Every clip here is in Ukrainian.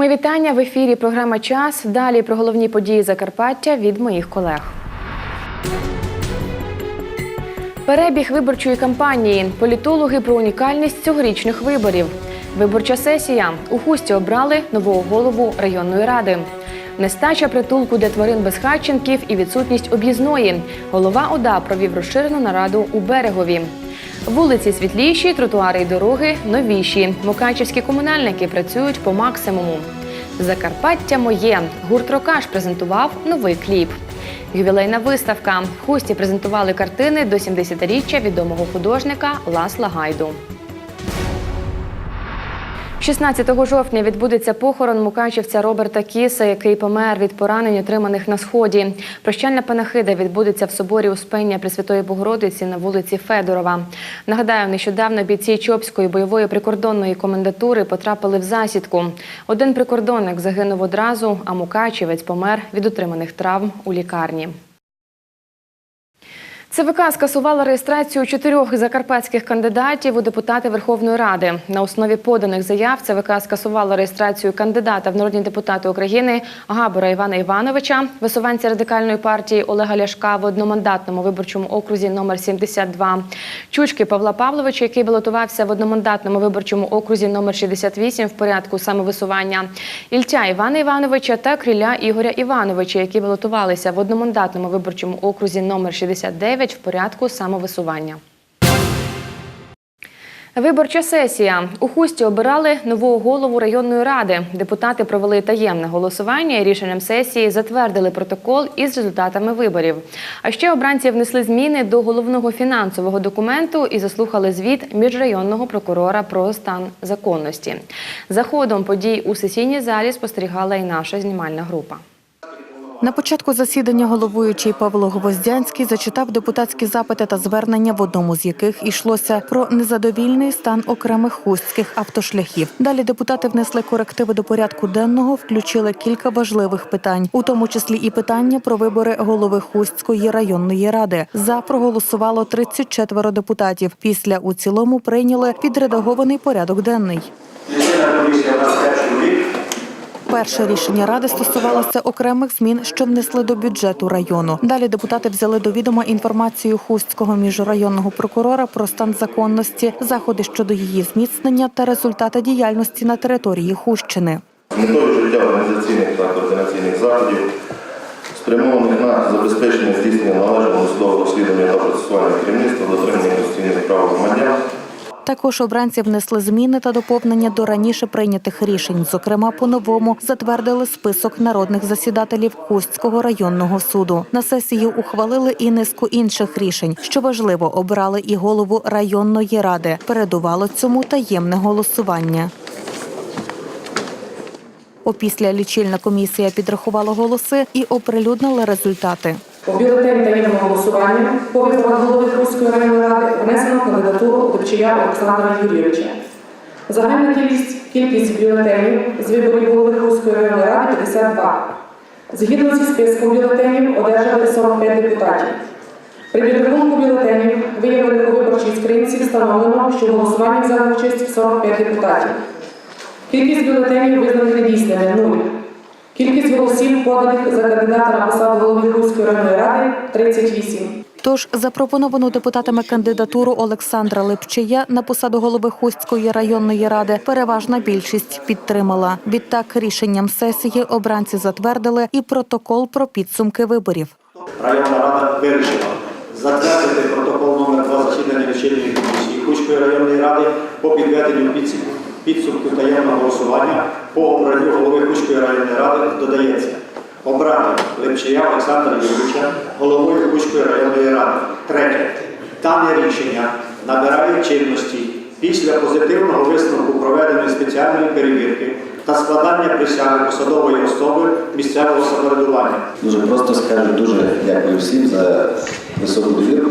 Ми вітання в ефірі. Програма Час. Далі про головні події Закарпаття від моїх колег. Перебіг виборчої кампанії. Політологи про унікальність цьогорічних виборів. Виборча сесія. У Хусті обрали нового голову районної ради. Нестача притулку для тварин безхатченків і відсутність об'їзної. Голова ОДА провів розширену нараду у берегові. Вулиці світліші, тротуари і дороги новіші. Мукачівські комунальники працюють по максимуму. Закарпаття моє. Гурт Рокаш презентував новий кліп. Ювілейна виставка. Хусті презентували картини до 70-річчя відомого художника Ласла Гайду. 16 жовтня відбудеться похорон мукачівця Роберта Кіса, який помер від поранень, отриманих на сході. Прощальна панахида відбудеться в соборі Успення Пресвятої Богородиці на вулиці Федорова. Нагадаю, нещодавно бійці Чопської бойової прикордонної комендатури потрапили в засідку. Один прикордонник загинув одразу, а мукачівець помер від отриманих травм у лікарні. ЦВК скасувала реєстрацію чотирьох закарпатських кандидатів у депутати Верховної Ради. На основі поданих заяв ЦВК скасувала реєстрацію кандидата в народні депутати України Габора Івана Івановича, висуванця радикальної партії Олега Ляшка в одномандатному виборчому окрузі номер 72, Чучки Павла Павловича, який балотувався в одномандатному виборчому окрузі номер 68 в порядку самовисування, Ільтя Івана Івановича та Криля Ігоря Івановича, які балотувалися в одномандатному виборчому окрузі номер 69 в порядку самовисування. Виборча сесія. У Хусті обирали нового голову районної ради. Депутати провели таємне голосування і рішенням сесії затвердили протокол із результатами виборів. А ще обранці внесли зміни до головного фінансового документу і заслухали звіт міжрайонного прокурора про стан законності. За ходом подій у сесійній залі спостерігала і наша знімальна група. На початку засідання головуючий Павло Гвоздянський зачитав депутатські запити та звернення, в одному з яких йшлося про незадовільний стан окремих хустських автошляхів. Далі депутати внесли корективи до порядку денного, включили кілька важливих питань, у тому числі і питання про вибори голови Хустської районної ради. За проголосувало 34 депутатів. Після у цілому прийняли підредагований порядок денний. Лічильна комісія у нас 5 чоловік. Перше рішення ради стосувалося окремих змін, що внесли до бюджету району. Далі депутати взяли до відома інформацію хустського міжрайонного прокурора про стан законності, заходи щодо її зміцнення та результати діяльності на території Хущини. Метою вжиття організаційних та координаційних заходів, спрямованих на забезпечення здійснення належного судового розслідування та процесуального керівництва, дотримання конституційних прав громадян, Також обранці внесли зміни та доповнення до раніше прийнятих рішень. Зокрема, по-новому затвердили список народних засідателів Хустського районного суду. На сесії ухвалили і низку інших рішень. Що важливо, обрали і голову районної ради. Передувало цьому таємне голосування. Опісля лічильна комісія підрахувала голоси і оприлюднила результати. У бюлетені таємного голосування по виборах голови Хустської районної ради внесено кандидатуру Добчия Олександра Юрійовича. Загальна кількість, кількість бюлетенів з виборів голови Хустської районної ради 52. Згідно зі списком бюлетенів одержали 45 депутатів. При підрахунку бюлетенів виявили у виборчій скринці встановлено, що в голосуванні взяли участь 45 депутатів. Кількість бюлетенів визнаних недійсними – 0. Кількість голосів, поданих за кандидата на посаду голови Хустської районної ради 38. Тож запропоновану депутатами кандидатуру Олександра Липчия на посаду голови Хустської районної ради переважна більшість підтримала. Відтак рішенням сесії обранці затвердили і протокол про підсумки виборів. Районна рада вирішила затвердити протокол номер 2 засідання лічильної комісії Хуської районної ради по підведенню підсумку- підсумків таємного голосування по обранню голови Хуської районної ради додається обрати Лепчия Олександра Юрійовича головою Хуської районної ради. Третє. Дане рішення набирає чинності після позитивного висновку проведеної спеціальної перевірки та складання присяги посадової особи місцевого самоврядування. Дуже просто скажу, дуже дякую всім за високу довіру,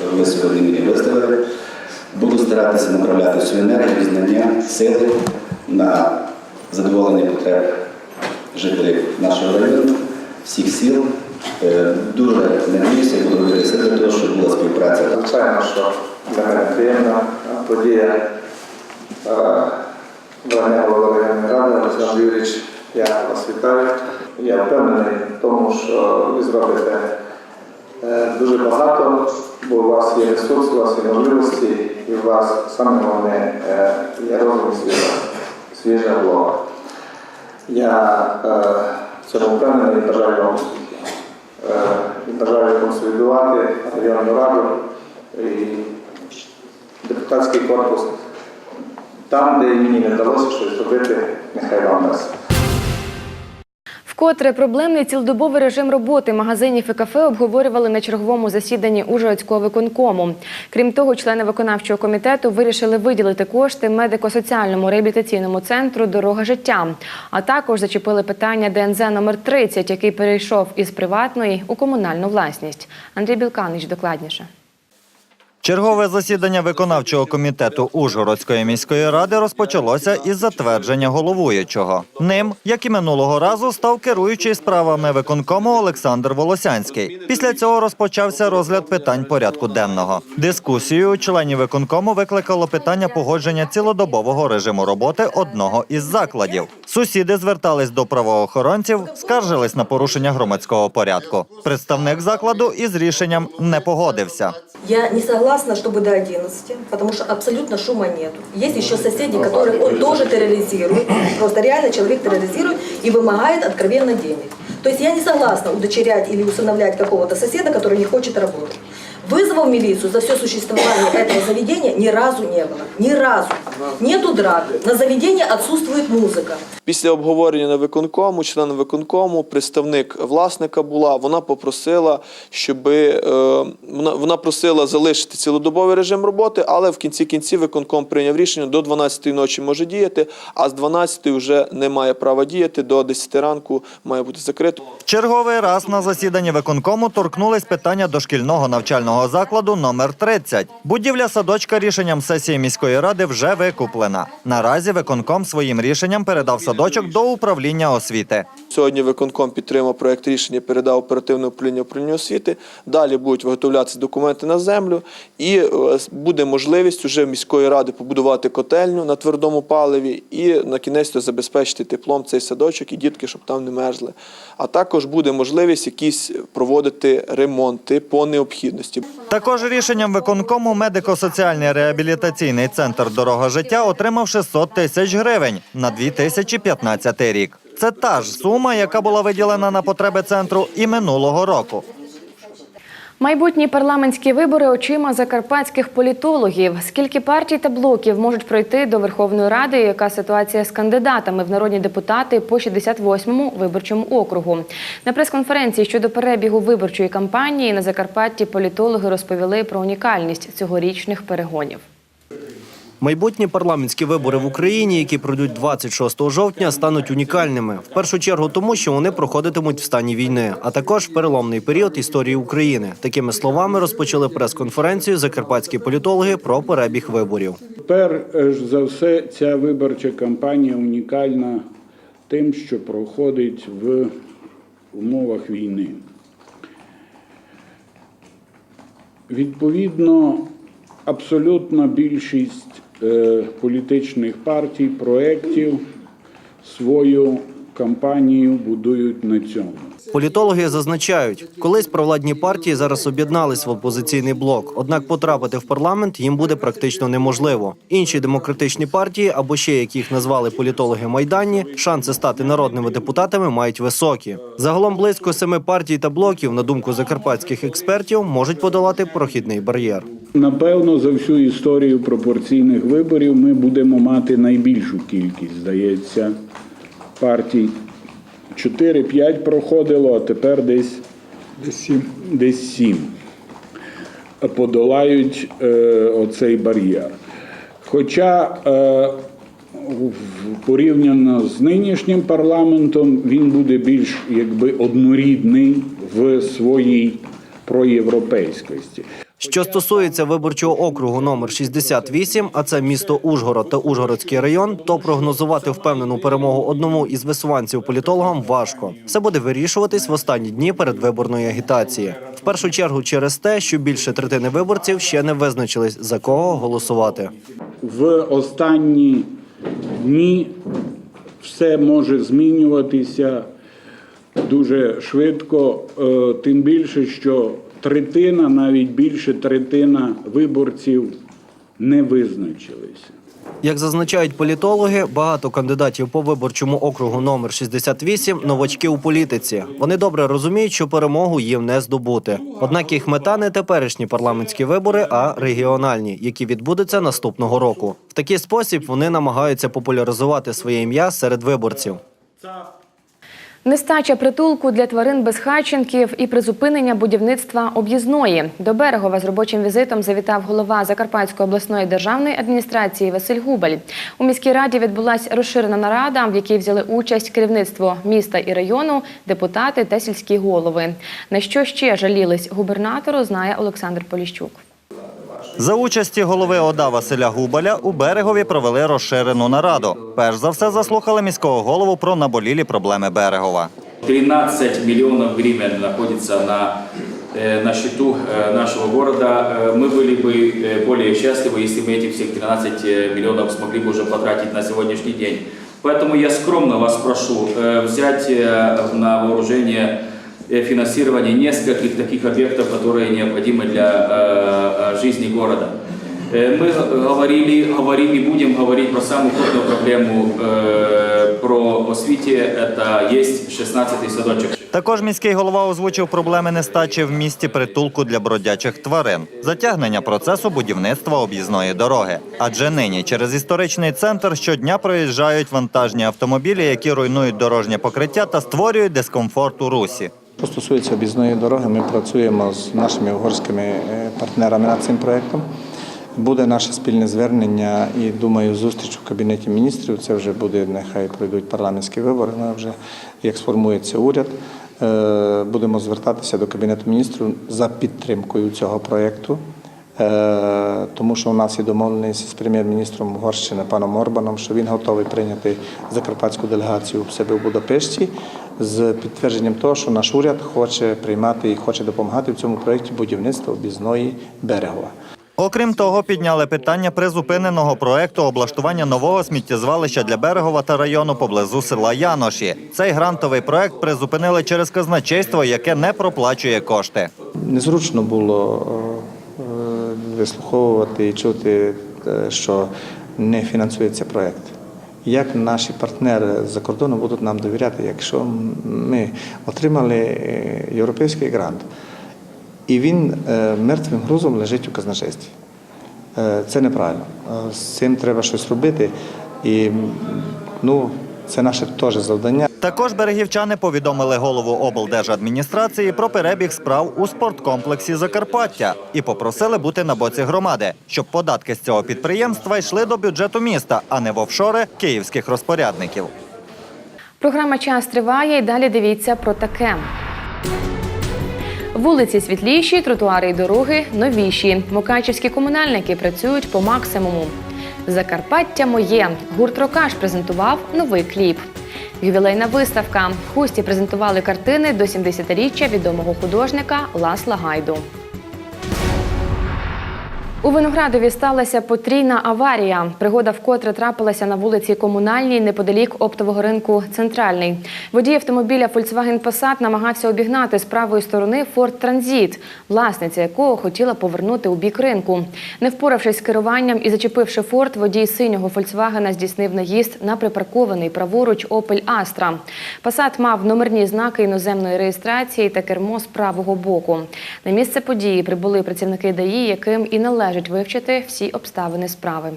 яку ви сьогодні мені виставили. Буду старатися направляти всю енергію, знання, сили на задоволення потреб жителів нашого району, всіх сіл. Е, Дуже надіюся, буду робити для того, щоб була співпраця. Звичайно, що для мене приємна подія е, брання голови ради, Олександр Юрійович, я вас вітаю. Я впевнений в тому, що ви зробите е, дуже багато, бо у вас є ресурс, у вас є можливості, і у вас саме головне е, є розум свіжа голова. Я е, в цьому впевнений бажаю вам успіхів. Е, бажаю консолідувати районну раду і депутатський корпус. Там, де мені не вдалося щось зробити, нехай вам дасть. Вкотре проблемний цілодобовий режим роботи магазинів і кафе обговорювали на черговому засіданні Ужгородського виконкому. Крім того, члени виконавчого комітету вирішили виділити кошти медико-соціальному реабілітаційному центру Дорога життя, а також зачепили питання ДНЗ номер 30, який перейшов із приватної у комунальну власність. Андрій Білканич докладніше. Чергове засідання виконавчого комітету Ужгородської міської ради розпочалося із затвердження головуючого. Ним, як і минулого разу, став керуючий справами виконкому Олександр Волосянський. Після цього розпочався розгляд питань порядку денного. Дискусію членів виконкому викликало питання погодження цілодобового режиму роботи одного із закладів. Сусіди звертались до правоохоронців, скаржились на порушення громадського порядку. Представник закладу із рішенням не погодився. Я не согласна, чтобы до 11, потому что абсолютно шума нету. Есть еще соседи, которых он тоже терроризирует. Просто реально человек терроризирует и вымогает откровенно денег. То есть я не согласна удочерять или усыновлять какого-то соседа, который не хочет работать. Вызовов в милицию за все существование этого заведения ни разу не было. Ни разу. Нету драк. На заведении отсутствует музыка. Після обговорення на виконкому, член виконкому, представник власника була, вона попросила, щоб е, вона, вона просила залишити цілодобовий режим роботи, але в кінці кінців виконком прийняв рішення до 12-ї ночі може діяти, а з 12-ї вже не має права діяти, до 10 ранку має бути закрито. Черговий раз на засіданні виконкому торкнулись питання дошкільного навчального закладу номер 30. Будівля садочка рішенням сесії міської ради вже викуплена. Наразі виконком своїм рішенням передав садочок до управління освіти. Сьогодні виконком підтримав проект рішення, передав оперативне управління управління освіти. Далі будуть виготовлятися документи на землю, і е, буде можливість уже міської ради побудувати котельню на твердому паливі і на кінець забезпечити теплом цей садочок і дітки, щоб там не мерзли. А також буде можливість якісь проводити ремонти по необхідності. Також рішенням виконкому медико-соціальний реабілітаційний центр Дорога життя отримав 600 тисяч гривень на 2015 рік. Це та ж сума, яка була виділена на потреби центру і минулого року. Майбутні парламентські вибори очима закарпатських політологів. Скільки партій та блоків можуть пройти до Верховної Ради? Яка ситуація з кандидатами в народні депутати по 68-му виборчому округу? На прес-конференції щодо перебігу виборчої кампанії на Закарпатті політологи розповіли про унікальність цьогорічних перегонів. Майбутні парламентські вибори в Україні, які пройдуть 26 жовтня, стануть унікальними. В першу чергу тому, що вони проходитимуть в стані війни, а також переломний період історії України. Такими словами розпочали прес-конференцію закарпатські політологи про перебіг виборів. Перш за все, ця виборча кампанія унікальна тим, що проходить в умовах війни. Відповідно, абсолютна більшість політичних партій, проєктів свою кампанію будують на цьому. Політологи зазначають, колись провладні партії зараз об'єднались в опозиційний блок, однак потрапити в парламент їм буде практично неможливо. Інші демократичні партії, або ще як їх назвали політологи майданні, шанси стати народними депутатами мають високі. Загалом близько семи партій та блоків, на думку закарпатських експертів, можуть подолати прохідний бар'єр. Напевно, за всю історію пропорційних виборів ми будемо мати найбільшу кількість, здається, партій. 4-5 проходило, а тепер десь, десь 7 подолають е, оцей бар'єр. Хоча е, порівняно з нинішнім парламентом він буде більш якби однорідний в своїй проєвропейськості. Що стосується виборчого округу номер 68, а це місто Ужгород та Ужгородський район, то прогнозувати впевнену перемогу одному із висуванців політологам важко. Все буде вирішуватись в останні дні передвиборної агітації. В першу чергу через те, що більше третини виборців ще не визначились за кого голосувати. В останні дні все може змінюватися дуже швидко, е, тим більше, що третина, навіть більше третина виборців не визначилися. Як зазначають політологи, багато кандидатів по виборчому округу номер 68 – новачки у політиці. Вони добре розуміють, що перемогу їм не здобути. Однак їх мета не теперішні парламентські вибори, а регіональні, які відбудуться наступного року. В такий спосіб вони намагаються популяризувати своє ім'я серед виборців. Нестача притулку для тварин безхатченків і призупинення будівництва об'їзної. До Берегова з робочим візитом завітав голова Закарпатської обласної державної адміністрації Василь Губель. У міській раді відбулася розширена нарада, в якій взяли участь керівництво міста і району, депутати та сільські голови. На що ще жалілись губернатору, знає Олександр Поліщук. За участі голови ОДА Василя Губаля у берегові провели розширену нараду. Перш за все заслухали міського голову про наболілі проблеми берегова. 13 миллионов гривен находится на, э, на счету э, нашего города. Э, Мы были бы э, более счастливы, если бы эти всех 13 э, миллионов смогли бы уже потратить на сегодняшний день. Поэтому я скромно вас прошу э, взять э, на вооружение э, финансирование нескольких таких объектов, которые необходимы для э, э, жизни города. Э, Мы говорили, говорим и будем говорить про самую крупную проблему э, про освіті. Это есть 16-й садочок. Також міський голова озвучив проблеми нестачі в місті притулку для бродячих тварин, затягнення процесу будівництва об'їзної дороги. Адже нині через історичний центр щодня проїжджають вантажні автомобілі, які руйнують дорожнє покриття та створюють дискомфорт у русі. Що стосується об'їзної дороги, ми працюємо з нашими угорськими е, партнерами над цим проєктом. Буде наше спільне звернення і думаю, зустріч у кабінеті міністрів. Це вже буде, нехай пройдуть парламентські вибори. Вже як сформується уряд. е, Будемо звертатися до кабінету міністрів за підтримкою цього проєкту. Е, Тому що у нас є домовленість з прем'єр-міністром Угорщини паном Орбаном, що він готовий прийняти закарпатську делегацію в себе в Будапешті з підтвердженням того, що наш уряд хоче приймати і хоче допомагати в цьому проєкті будівництва об'їзної берегова. Окрім того, підняли питання призупиненого проекту облаштування нового сміттєзвалища для берегова та району поблизу села Яноші. Цей грантовий проект призупинили через казначейство, яке не проплачує кошти. Незручно було е, вислуховувати і чути, е, що не фінансується проєкт. Як наші партнери з-за кордону будуть нам довіряти, якщо ми отримали е, європейський грант, і він е, мертвим грузом лежить у казначействі. Е, Це неправильно. З цим треба щось робити. І ну, це наше теж завдання. Також берегівчани повідомили голову облдержадміністрації про перебіг справ у спорткомплексі Закарпаття і попросили бути на боці громади, щоб податки з цього підприємства йшли до бюджету міста, а не в офшори київських розпорядників. Програма Час триває і далі дивіться про таке. Вулиці світліші, тротуари і дороги новіші. Мукачівські комунальники працюють по максимуму. Закарпаття моє. Гурт Рокаш презентував новий кліп. Ювілейна виставка. В Хусті презентували картини до 70-річчя відомого художника Ласла Гайду. У Виноградові сталася потрійна аварія. Пригода вкотре трапилася на вулиці Комунальній неподалік оптового ринку Центральний. Водій автомобіля Volkswagen Passat намагався обігнати з правої сторони Ford Transit, власниця якого хотіла повернути у бік ринку. Не впоравшись з керуванням і зачепивши Ford, водій синього Volkswagen здійснив наїзд на припаркований праворуч Opel Astra. Passat мав номерні знаки іноземної реєстрації та кермо з правого боку. На місце події прибули працівники ДАІ, яким і належить вивчити всі обставини справи.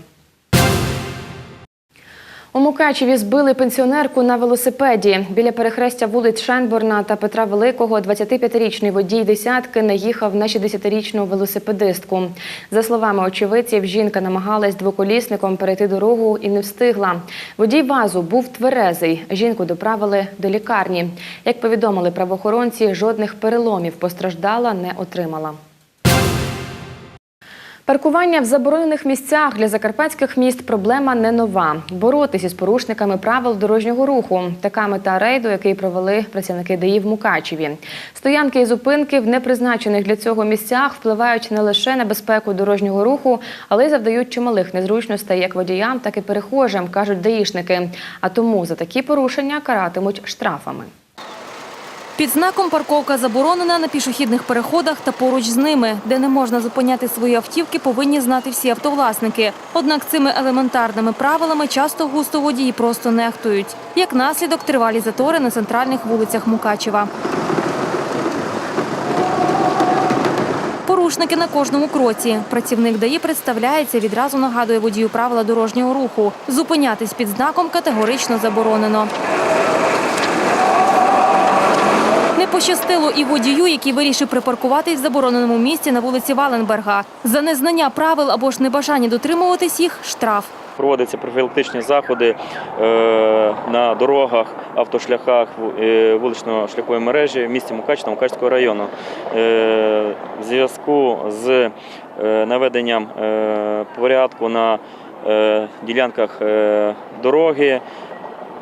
У Мукачеві збили пенсіонерку на велосипеді. Біля перехрестя вулиць Шенборна та Петра Великого 25-річний водій десятки наїхав на 60-річну велосипедистку. За словами очевидців, жінка намагалась двоколісником перейти дорогу і не встигла. Водій вазу був тверезий. Жінку доправили до лікарні. Як повідомили правоохоронці, жодних переломів постраждала не отримала. Паркування в заборонених місцях для закарпатських міст проблема не нова. Боротися з порушниками правил дорожнього руху. Така мета рейду, який провели працівники ДАІ в Мукачеві. Стоянки і зупинки в непризначених для цього місцях впливають не лише на безпеку дорожнього руху, але й завдають чималих незручностей як водіям, так і перехожим, кажуть даїшники. А тому за такі порушення каратимуть штрафами. Під знаком парковка заборонена на пішохідних переходах та поруч з ними, де не можна зупиняти свої автівки, повинні знати всі автовласники. Однак цими елементарними правилами часто густо водії просто нехтують. Як наслідок тривалі затори на центральних вулицях Мукачева. Порушники на кожному кроці. Працівник ДАІ представляється, відразу нагадує водію правила дорожнього руху. Зупинятись під знаком категорично заборонено. Не пощастило і водію, який вирішив припаркуватись в забороненому місці на вулиці Валенберга. За незнання правил або ж небажання дотримуватись їх – штраф. Проводяться профілактичні заходи е, на дорогах, автошляхах е, вулично-шляхової мережі в місті Мукач та Мукачського району. Е, В зв'язку з наведенням порядку на ділянках дороги,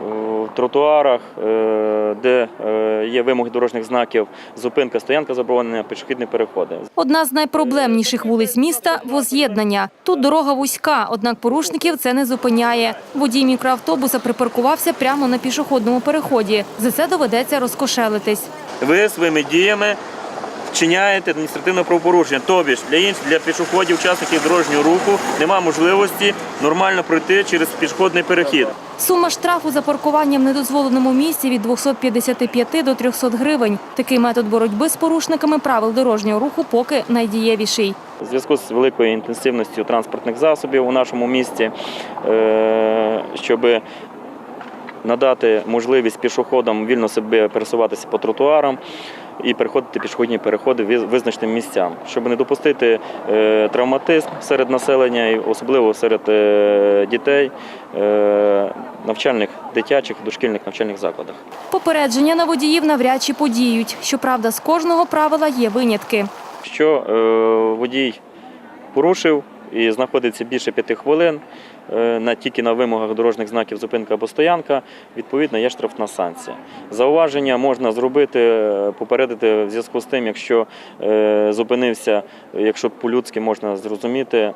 в тротуарах, е, де е, є вимоги дорожніх знаків, зупинка, стоянка заборонена, пішохідні переходи. Одна з найпроблемніших вулиць міста – воз'єднання. Тут дорога вузька, однак порушників це не зупиняє. Водій мікроавтобуса припаркувався прямо на пішохідному переході. За це доведеться розкошелитись. ви своїми діями вчиняєте адміністративне правопорушення. Тобі ж для інших для пішоходів, учасників дорожнього руху немає можливості нормально пройти через пішохідний перехід. Сума штрафу за паркування в недозволеному місці від 255 до 300 гривень. Такий метод боротьби з порушниками правил дорожнього руху поки найдієвіший. У зв'язку з великою інтенсивністю транспортних засобів у нашому місті, е, щоб надати можливість пішоходам вільно себе пересуватися по тротуарам і переходити пішохідні переходи визначеним місцям, щоб не допустити е, травматизм серед населення, і особливо серед е, дітей е, навчальних дитячих дошкільних навчальних закладах. Попередження на водіїв навряд чи подіють. Щоправда, з кожного правила є винятки. Е, водій порушив і знаходиться більше п'яти хвилин на, тільки на вимогах дорожніх знаків зупинка або стоянка, відповідно є штрафна санкція. Зауваження можна зробити, е, попередити в зв'язку з тим, якщо е, зупинився, якщо по-людськи можна зрозуміти, е,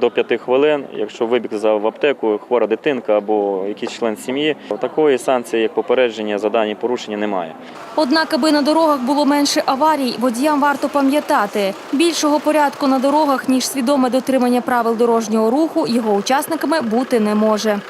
до п'яти хвилин, якщо вибіг за в аптеку, хвора дитинка або якийсь член сім'ї, такої санкції, як попередження за дані порушення, немає. Однак, аби на дорогах було менше аварій, водіям варто пам'ятати, більшого порядку на дорогах, ніж свідоме дотримання правил дорожнього руху, його учасниками бути не може.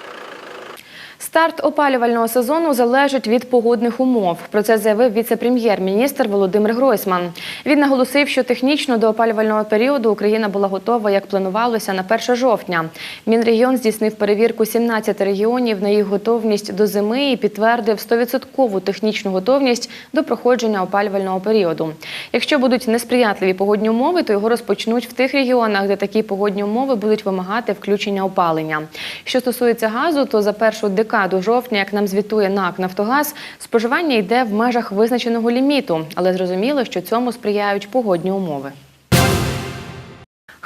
Старт опалювального сезону залежить від погодних умов. Про це заявив віце-прем'єр-міністр Володимир Гройсман. Він наголосив, що технічно до опалювального періоду Україна була готова, як планувалося, на 1 жовтня. Мінрегіон здійснив перевірку 17 регіонів на їх готовність до зими і підтвердив 100% технічну готовність до проходження опалювального періоду. Якщо будуть несприятливі погодні умови, то його розпочнуть в тих регіонах, де такі погодні умови будуть вимагати включення опалення. Що стосується газу, то за першу декаду жовтня, як нам звітує НАК Нафтогаз, споживання йде в межах визначеного ліміту, але зрозуміло, що цьому сприяють погодні умови.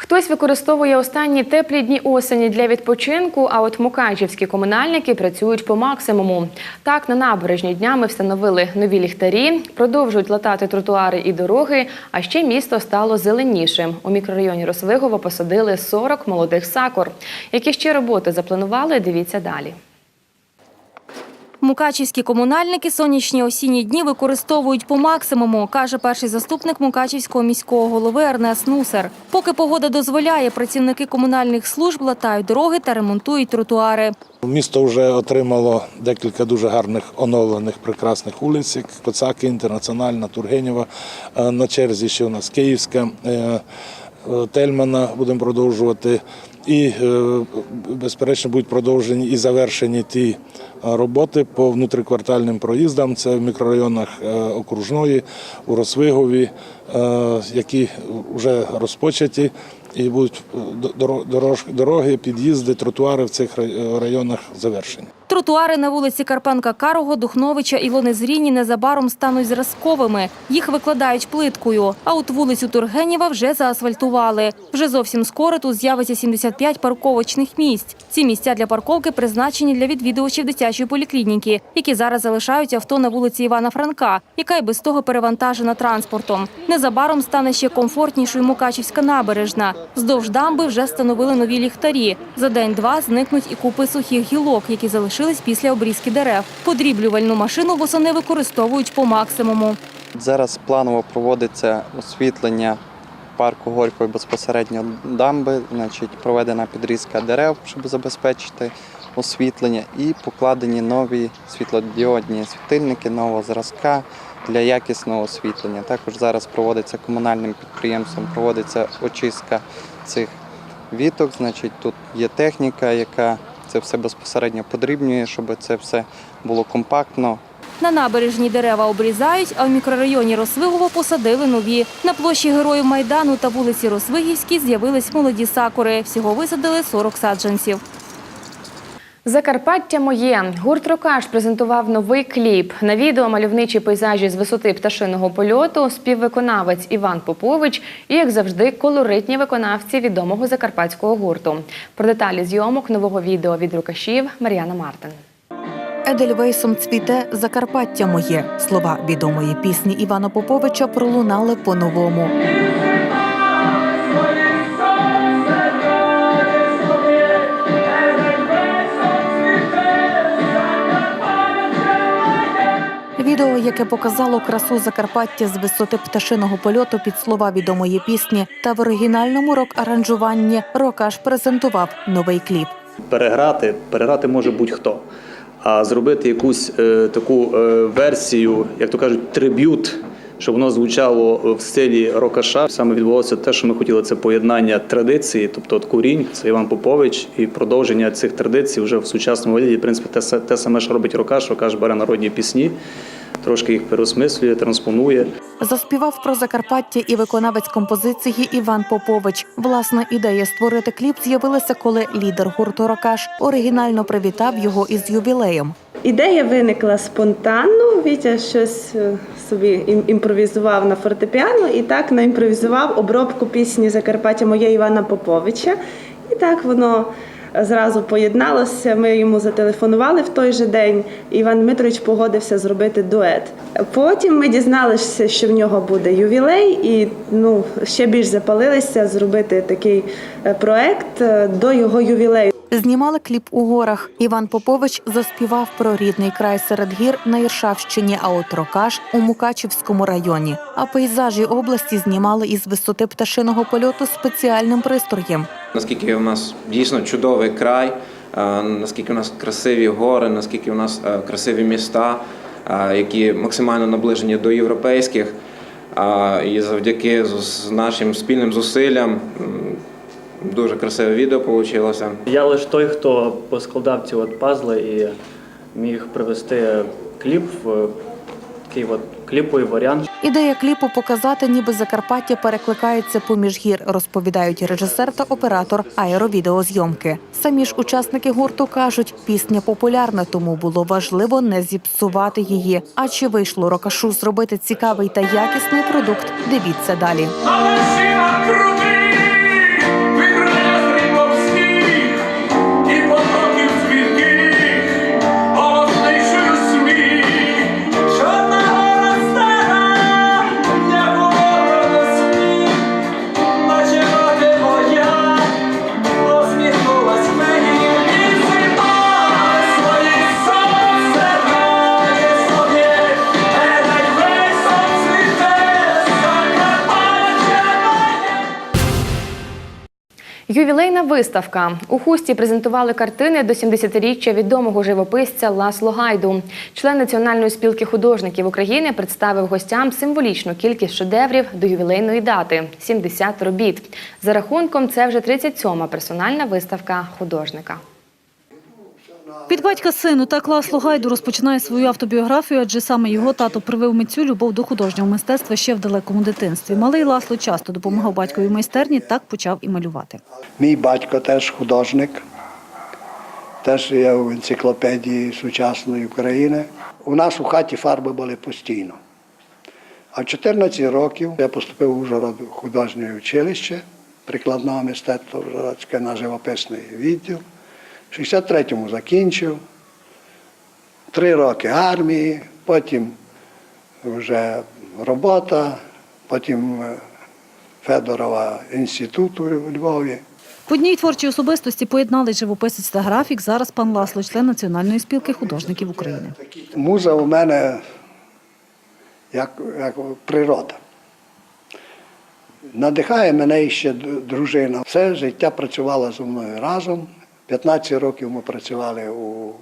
Хтось використовує останні теплі дні осені для відпочинку, а от мукачівські комунальники працюють по максимуму. Так, на набережні днями встановили нові ліхтарі, продовжують латати тротуари і дороги, а ще місто стало зеленішим. У мікрорайоні Росвигово посадили 40 молодих сакур. Які ще роботи запланували, дивіться далі. Мукачівські комунальники сонячні осінні дні використовують по максимуму, каже перший заступник Мукачівського міського голови Ернест Нусер. Поки погода дозволяє, працівники комунальних служб латають дороги та ремонтують тротуари. Місто вже отримало декілька дуже гарних оновлених прекрасних вулиць, Коцаки, Інтернаціональна, Тургенєва. Е, На черзі ще у нас Київська, е, е, Тельмана будемо продовжувати. І, е, безперечно, будуть продовжені і завершені ті е, роботи по внутриквартальним проїздам. Це в мікрорайонах е, Окружної, у Росвигові, які вже розпочаті. і будуть доро- дороги, під'їзди, тротуари в цих районах завершені. Тротуари на вулиці Карпенка Карого, Духновича і Лонезріні незабаром стануть зразковими. Їх викладають плиткою. А от вулицю Тургенєва вже заасфальтували. Вже зовсім скоро тут з'явиться 75 парковочних місць. Ці місця для парковки призначені для відвідувачів дитячої поліклініки, які зараз залишають авто на вулиці Івана Франка, яка й без того перевантажена транспортом. Незабаром стане ще комфортнішою Мукачівська набережна. Вздовж дамби вже встановили нові ліхтарі. За день-два зникнуть і купи сухих гілок, які залишились після обрізки дерев. Подріблювальну машину восени використовують по максимуму. Зараз планово проводиться освітлення парку Горької безпосередньо дамби, значить проведена підрізка дерев, щоб забезпечити освітлення, і покладені нові світлодіодні світильники нового зразка для якісного освітлення. Також зараз проводиться комунальним підприємством, проводиться очистка цих віток. Значить, тут є техніка, яка це все безпосередньо подрібнює, щоб це все було компактно, На набережні дерева обрізають, а в мікрорайоні Росвигово посадили нові. На площі Героїв Майдану та вулиці Росвигівській з'явились молоді сакури. Всього висадили 40 саджанців. Закарпаття моє гурт Рокаш презентував новий кліп. На відео мальовничі пейзажі з висоти пташиного польоту, співвиконавець Іван Попович і, як завжди, колоритні виконавці відомого закарпатського гурту. Про деталі зйомок нового відео від рукашів Мар'яна Мартин. Едельвейсом цвіте Закарпаття моє. Слова відомої пісні Івана Поповича пролунали по-новому. Відео, яке показало красу Закарпаття з висоти пташиного польоту під слова відомої пісні, та в оригінальному рок-аранжуванні Рокаш презентував новий кліп. переграти, переграти може будь-хто. А зробити якусь е, таку е, версію, як то кажуть, триб'ют, щоб воно звучало в стилі рокаша. Саме відбулося те, що ми хотіли, це поєднання традиції, тобто от курінь, це Іван Попович, і продовження цих традицій вже в сучасному вигляді. В принципі, те, те саме, що робить рокаш, рокаш бере народні пісні, трошки їх переосмислює, транспонує. Заспівав про Закарпаття і виконавець композиції Іван Попович. Власна ідея створити кліп з'явилася, коли лідер гурту Рокаш оригінально привітав його із ювілеєм. Ідея виникла спонтанно. Вітя щось е, собі ім- імпровізував на фортепіано і так наімпровізував обробку пісні Закарпаття моє Івана Поповича. І так воно зразу поєдналося. Ми йому зателефонували в той же день. Іван Дмитрович погодився зробити дует. Потім ми дізналися, що в нього буде ювілей, і ну ще більш запалилися зробити такий е, проект е, до його ювілею. Знімали кліп у горах. Іван Попович заспівав про рідний край серед гір на Іршавщині, а от Рокаш у Мукачівському районі. А пейзажі області знімали із висоти пташиного польоту спеціальним пристроєм. наскільки у нас дійсно чудовий край, е, наскільки у нас красиві гори, наскільки у нас е, красиві міста, е, які максимально наближені до європейських. І завдяки нашим спільним зусиллям дуже красиве відео вийшло. Я лише той, хто поскладав ці от пазли і міг привести кліп в такий от кліповий варіант. Ідея кліпу показати, ніби Закарпаття перекликається поміж гір, розповідають режисер та оператор аеровідеозйомки. Самі ж учасники гурту кажуть, пісня популярна, тому було важливо не зіпсувати її. А чи вийшло рокашу зробити цікавий та якісний продукт? Дивіться далі. Ювілейна виставка у хусті презентували картини до 70-річчя відомого живописця Ласло Гайду. Член Національної спілки художників України представив гостям символічну кількість шедеврів до ювілейної дати 70 робіт. За рахунком, це вже 37-ма персональна виставка художника. Від батька сину так Ласло Гайду розпочинає свою автобіографію, адже саме його тато привив митцю любов до художнього мистецтва ще в далекому дитинстві. Малий Ласло часто допомагав батькові в майстерні, так почав і малювати. Мій батько теж художник, теж є в енциклопедії сучасної України. У нас у хаті фарби були постійно. А в 14 років я поступив у Ужгород художнє училище прикладного мистецтва на живописний відділ. В 63-му закінчив. Три роки армії, потім вже робота, потім е, Федорова інституту у Львові. В одній творчій особистості поєднали живописець та графік. Зараз пан Ласло член Національної спілки художників України. Муза у мене як, як природа. Надихає мене ще дружина. Все життя працювала зі мною разом. 15 років ми працювали у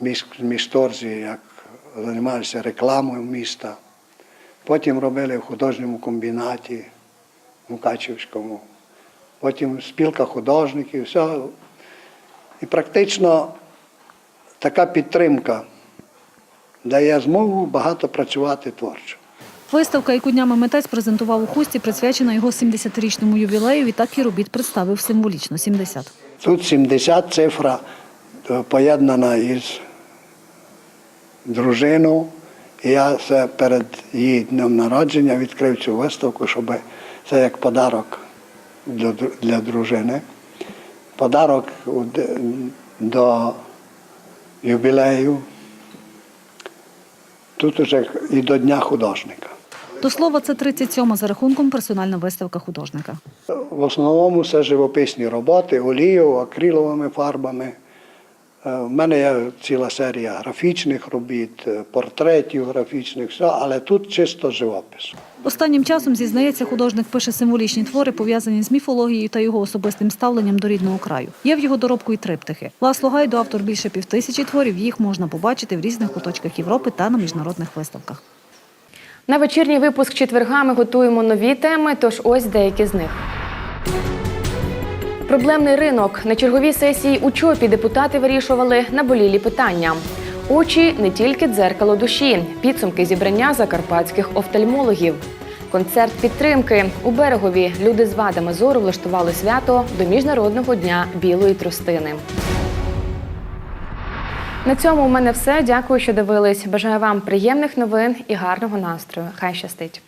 міс- місторзі, як займалися рекламою міста. Потім робили в художньому комбінаті Мукачівському. Потім спілка художників. Все. І практично така підтримка дає змогу багато працювати творчо. Виставка, яку днями митець презентував у хусті, присвячена його 70-річному ювілею. Відтак і робіт представив символічно 70. Тут 70 цифра е, поєднана із дружиною. І я це перед її днем народження відкрив цю виставку, щоб це як подарок для, дружини. Подарок до юбілею. Тут уже і до Дня художника. До слова, це 37-ма за рахунком персональна виставка художника. В основному це живописні роботи, олією, акриловими фарбами. Е, В мене є ціла серія графічних робіт, е, портретів графічних, все, але тут чисто живопис. Останнім часом, зізнається, художник пише символічні твори, пов'язані з міфологією та його особистим ставленням до рідного краю. Є в його доробку і триптихи. Ласло Гайду, автор більше півтисячі творів. Їх можна побачити в різних куточках Європи та на міжнародних виставках. На вечірній випуск четверга ми готуємо нові теми, тож ось деякі з них. Проблемний ринок. На черговій сесії у ЧОПі депутати вирішували наболілі питання. Очі не тільки дзеркало душі, підсумки зібрання закарпатських офтальмологів. Концерт підтримки у берегові люди з вадами зору влаштували свято до міжнародного дня білої тростини. На цьому у мене все. Дякую, що дивились. Бажаю вам приємних новин і гарного настрою. Хай щастить.